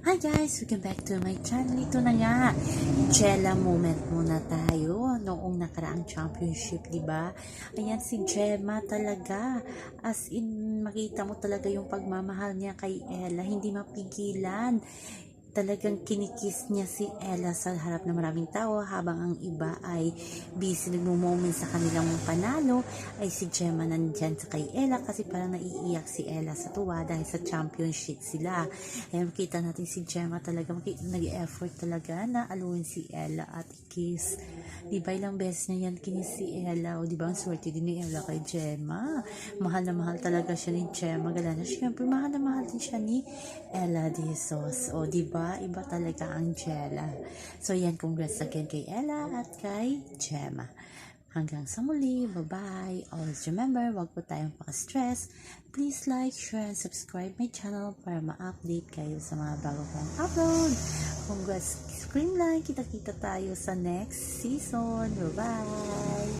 Hi guys! Welcome back to my channel. Ito na nga, Jella moment muna tayo noong nakaraang championship, di ba? Ayan si Gemma talaga. As in, makita mo talaga yung pagmamahal niya kay Ella. Hindi mapigilan. Talagang kinikis niya si Ella sa harap ng maraming tao habang ang iba ay busy nagmo-moment sa kanilang panalo ay si Gemma nandyan sa kay Ella kasi parang naiiyak si Ella sa tuwa dahil sa championship sila. Ayan, makita natin si Gemma talaga, nag-effort talaga na aluin si Ella at kiss. Di ba ilang beses niya yan kinis si Ella o di ba ang swerte din ni Ella kay Gemma. Mahal na mahal talaga siya ni Gemma. Gala na syempre mahal na mahal din siya ni Ella Dizos. O di ba iba talaga ang Jella. So yan, congrats again kay Ella at kay Gemma. Hanggang sa muli, bye-bye. Always remember, wag po tayong paka-stress. Please like, share, and subscribe my channel para ma-update kayo sa mga bago kong upload. Congrats, screen line. Kita-kita tayo sa next season. Bye-bye.